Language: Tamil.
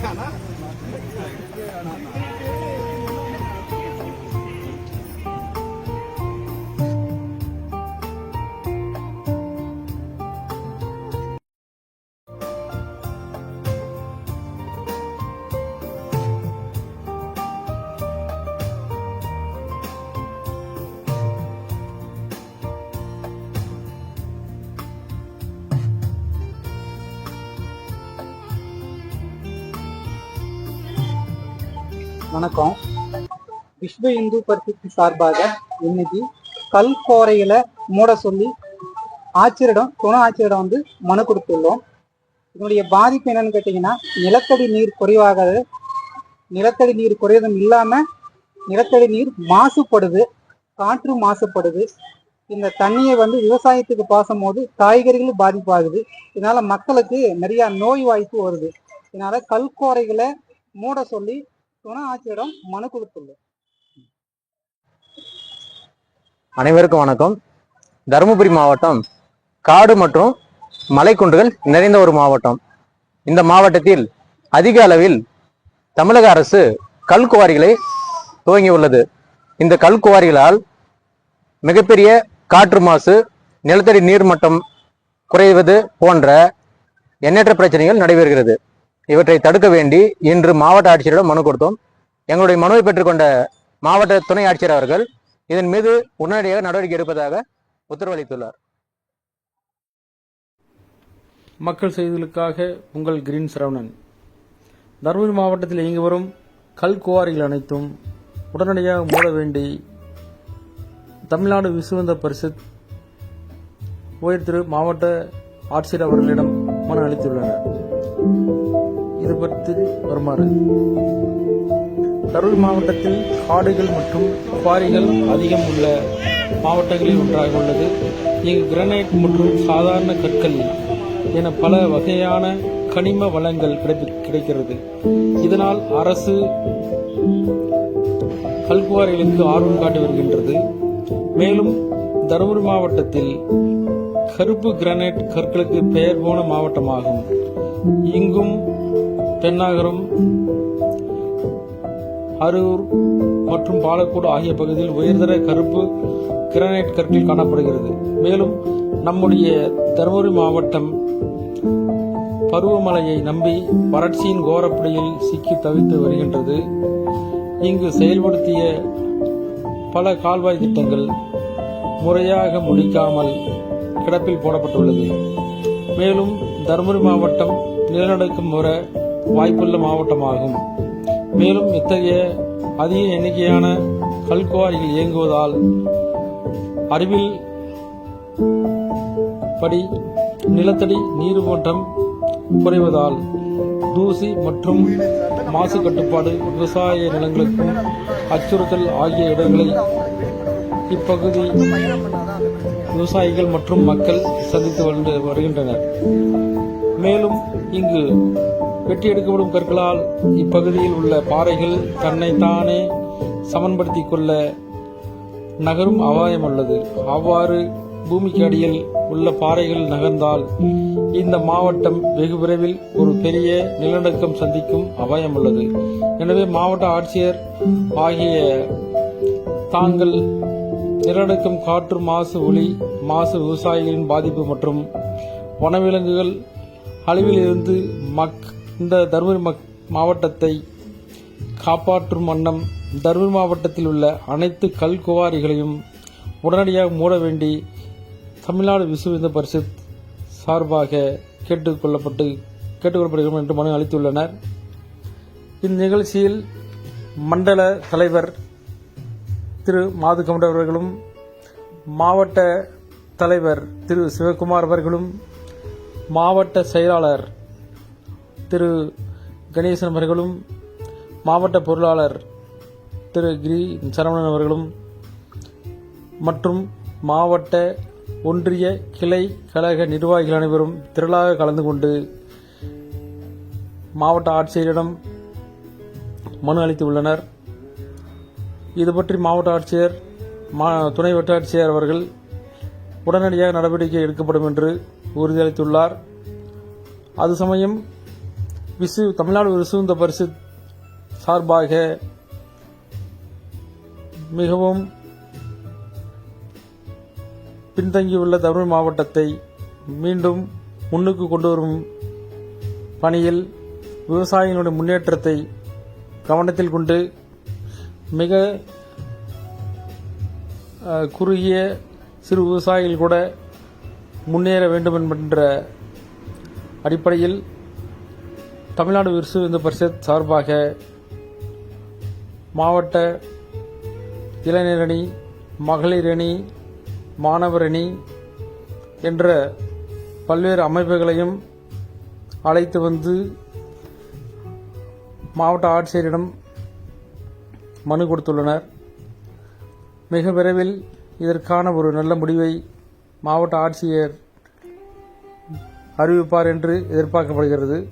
かな？வணக்கம். விஸ்வ இந்து பரிசுக்கு சார்பாக இன்னைக்கு கல் மூட சொல்லி ஆட்சியரிடம் துணை ஆட்சியரிடம் வந்து மனு கொடுத்துள்ளோம். இதனுடைய பாதிப்பு என்னன்னு கேட்டிங்கன்னா நிலத்தடி நீர் குறைவாகாது. நிலத்தடி நீர் குறைவதும் இல்லாம நிலத்தடி நீர் மாசுபடுது காற்று மாசுபடுது. இந்த தண்ணியை வந்து விவசாயத்துக்கு பாசும் போது காய்கறிகளும் பாதிப்பாகுது. இதனால மக்களுக்கு நிறைய நோய் வாய்ப்பு வருது. இதனால கல்கோரைகளை மூட சொல்லி துணை ஆட்சியரிடம் மனு கொடுத்துள்ளோம். அனைவருக்கும் வணக்கம். தருமபுரி மாவட்டம் காடு மற்றும் மலைக்குன்றுகள் நிறைந்த ஒரு மாவட்டம். இந்த மாவட்டத்தில் அதிக அளவில் தமிழக அரசு கல்குவாரிகளை துவங்கியுள்ளது இந்த கல்குவாரிகளால் மிகப்பெரிய காற்று மாசு நிலத்தடி நீர்மட்டம் குறைவது போன்ற எண்ணற்ற பிரச்சனைகள் நடைபெறுகிறது. இவற்றை தடுக்க வேண்டி இன்று மாவட்ட ஆட்சியரிடம் மனு கொடுத்தோம். எங்களுடைய மனுவை பெற்றுக்கொண்ட மாவட்ட துணை ஆட்சியர் அவர்கள் இதன் மீது உடனடியாக நடவடிக்கை எடுப்பதாக உத்தரவளித்துள்ளார். மக்கள் செய்திகளுக்காக உங்கள் கிரீன் சரவணன். தருமபுரி மாவட்டத்தில் இயங்கி வரும் கல் குவாரிகள் அனைத்தும் உடனடியாக மூட வேண்டி தமிழ்நாடு விசுவந்த பரிசத் உயர் திரு மாவட்ட ஆட்சியர் அவர்களிடம் மனு அளித்துள்ளனர். இது பற்றி வருமாறு. தருமபுரி மாவட்டத்தில் காடுகள் மற்றும் குவாரிகள் அதிகம் உள்ள மாவட்டங்களில் ஒன்றாக உள்ளது. இங்கு கிரானைட் மற்றும் சாதாரண கற்கள் என பல வகையான கனிம வளங்கள் கிடைக்கிறது. இதனால் அரசு கல்குவாரிகளுக்கு ஆர்வம் காட்டி வருகின்றது. மேலும் தருமபுரி மாவட்டத்தில் கருப்பு கிரானைட் கற்களுக்கு பெயர் போன மாவட்டமாகும். இங்கும் பெண்ணாகரம் அரூர் மற்றும் பாலக்கோடு ஆகிய பகுதியில் உயர்தர கருப்பு கிரானைட் கற்கள் காணப்படுகிறது. மேலும் நம்முடைய தருமபுரி மாவட்டம் பருவமழையை நம்பி வறட்சியின் கோரப்படியில் சிக்கி தவித்து வருகின்றது. இங்கு செயல்படுத்திய பல கால்வாய் திட்டங்கள் முறையாக முடிக்காமல் கிடப்பில் போடப்பட்டுள்ளது. மேலும் தருமபுரி மாவட்டம் நிலநடுக்கம் முறை வாய்ப்புள்ள மாவட்டமாகும். மேலும் இத்தகைய அதிக எண்ணிக்கையான கல்குவாரிகள் இயங்குவதால் அறிவில் படி நிலத்தடி நீர் ஓட்டம் குறைவதால் தூசி மற்றும் மாசு கட்டுப்பாடு விவசாய நிலங்களுக்கும் அச்சுறுத்தல் ஆகிய இடங்களை இப்பகுதி விவசாயிகள் மற்றும் மக்கள் சந்தித்து வருகின்றனர். மேலும் இங்கு வெட்டி எடுக்கப்படும் கற்களால் இப்பகுதியில் உள்ள பாறைகள் தன்னைத்தானே சமன்படுத்தி கொள்ள நகரும் அபாயம் உள்ளது. அவ்வாறு பூமிக்கு அடியில் உள்ள பாறைகள் நகர்ந்தால் இந்த மாவட்டம் வெகு விரைவில் ஒரு பெரிய நிலநடுக்கம் சந்திக்கும் அபாயம் உள்ளது. எனவே மாவட்ட ஆட்சியர் ஆகிய தாங்கள் நிலநடுக்கம் காற்று மாசு ஒளி மாசு விவசாயிகளின் பாதிப்பு மற்றும் வனவிலங்குகள் அழிவில் இருந்து மக் இந்த தருமபுரி மக் மாவட்டத்தை காப்பாற்றும் வண்ணம் தருமபுரி மாவட்டத்தில் உள்ள அனைத்து கல் குவாரிகளையும் உடனடியாக மூட வேண்டி தமிழ்நாடு விஸ்வ இந்து பரிஷத் சார்பாக கேட்டுக்கொள்ளப்பட்டு கேட்டுக்கொள்ளப்படுகிறோம் என்று மனு அளித்துள்ளனர். இந்நிகழ்ச்சியில் மண்டல தலைவர் திரு மாதுகவுண்ட் அவர்களும் மாவட்ட தலைவர் திரு சிவகுமார் அவர்களும் மாவட்ட செயலாளர் திரு கணேசன் அவர்களும் மாவட்ட பொருளாளர் திரு கிரி சரவணன் அவர்களும் மற்றும் மாவட்ட ஒன்றிய கிளை கழக நிர்வாகிகள் அனைவரும் திரளாக கலந்து கொண்டு மாவட்ட ஆட்சியரிடம் மனு அளித்துள்ளனர். இது பற்றி மாவட்ட ஆட்சியர் மா துணை வட்டாட்சியர் அவர்கள் உடனடியாக நடவடிக்கை எடுக்கப்படும் என்று உறுதியளித்துள்ளார். அது சமயம் விசு தமிழ்நாடு விசுந்த பரிசு சார்பாக மிகவும் பின்தங்கியுள்ள தருமபுரி மாவட்டத்தை மீண்டும் முன்னுக்கு கொண்டு வரும் பணியில் விவசாயிகளுடைய முன்னேற்றத்தை கவனத்தில் கொண்டு மிக குறுகிய சிறு விவசாயிகள் கூட முன்னேற வேண்டும் என்கின்ற அடிப்படையில் தமிழ்நாடு விருசு இந்து பரிஷத் சார்பாக மாவட்ட இளைஞரணி மகளிரணி மாணவரணி என்ற பல்வேறு அமைப்புகளையும் அழைத்து வந்து மாவட்ட ஆட்சியரிடம் மனு கொடுத்துள்ளனர். மிக விரைவில் இதற்கான ஒரு நல்ல முடிவை மாவட்ட ஆட்சியர் அறிவிப்பார் என்று எதிர்பார்க்கப்படுகிறது.